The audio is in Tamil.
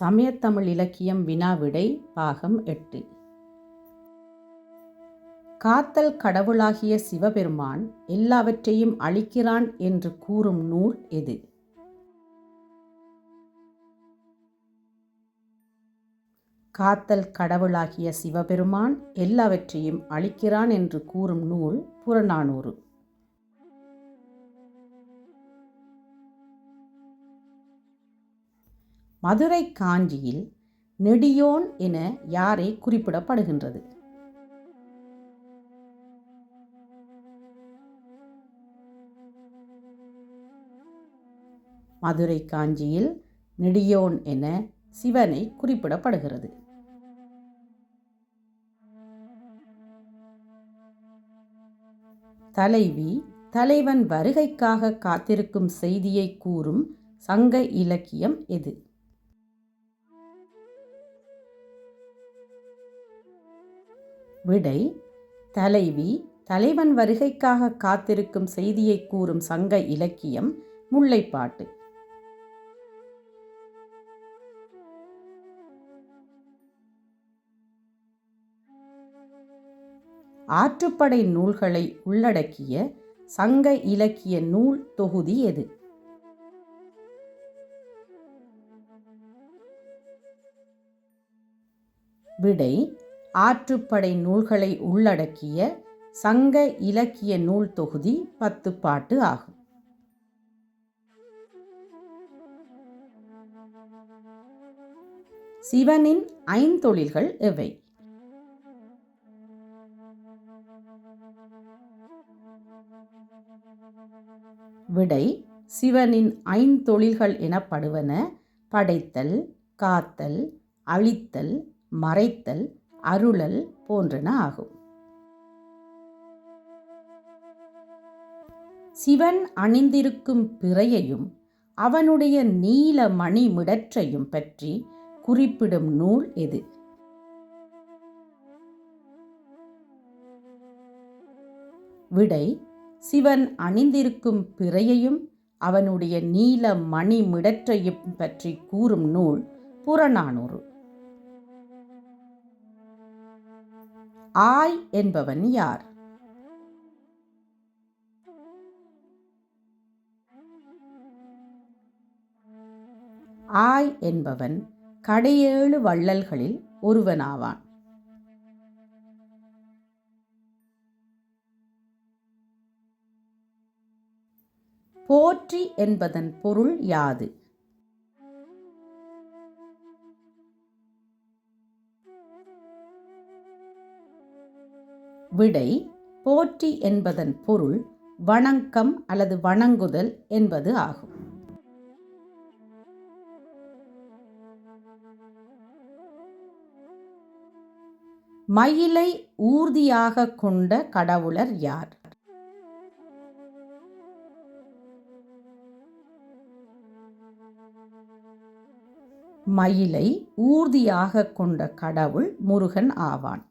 சமயத்தமிழ் இலக்கியம் வினாவிடை பாகம் எட்டு. காத்தல் கடவுளாகிய சிவபெருமான் எல்லாவற்றையும் அழிக்கிறான் என்று கூறும் நூல் எது? காத்தல் கடவுளாகிய சிவபெருமான் எல்லாவற்றையும் அழிக்கிறான் என்று கூறும் நூல் புறநானூறு. மதுரை காஞ்சியில் நெடியோன் என யாரை குறிப்பிடப்படுகின்றது. மதுரை காஞ்சியில் நெடியோன் என சிவனை குறிப்பிடப்படுகிறது. தலைவி தலைவன் வருகைக்காக காத்திருக்கும் செய்தியை கூறும் சங்க இலக்கியம் எது? விடை தலைவி தலைவன் வருகைக்காக காத்திருக்கும் செய்தியை கூறும் சங்க இலக்கியம் முல்லைப்பாட்டு. ஆற்றுப்படை நூல்களை உள்ளடக்கிய சங்க இலக்கிய நூல் தொகுதி எது? விடை ஆற்றுப்படை நூல்களை உள்ளடக்கிய சங்க இலக்கிய நூல் தொகுதி பத்து பாட்டு ஆகும். சிவனின் ஐந்தொழில்கள் எவை? விடை சிவனின் ஐந்தொழில்கள் எனப்படுவன படைத்தல் காத்தல் அழித்தல் மறைத்தல் அருளல் போன்றன ஆகும். சிவன் அணிந்திருக்கும் பிறையையும் அவனுடைய நீல மணி மிடற்றையும் பற்றி குறிப்பிடும் நூல் எது? விடை சிவன் அணிந்திருக்கும் பிறையையும் அவனுடைய நீல மணி மிடற்றையும் பற்றி கூறும் நூல் புறநானூறு. ஆய் என்பவன் யார்? ஆய் என்பவன் கடையேழு வள்ளல்களில் ஒருவனாவான். போற்றி என்பதன் பொருள் யாது? விடை போற்றி என்பதன் பொருள் வணக்கம் அல்லது வணங்குதல் என்பது ஆகும். மயிலை ஊர்தியாக கொண்ட கடவுளர் யார்? மயிலை ஊர்தியாக கொண்ட கடவுள் முருகன் ஆவான்.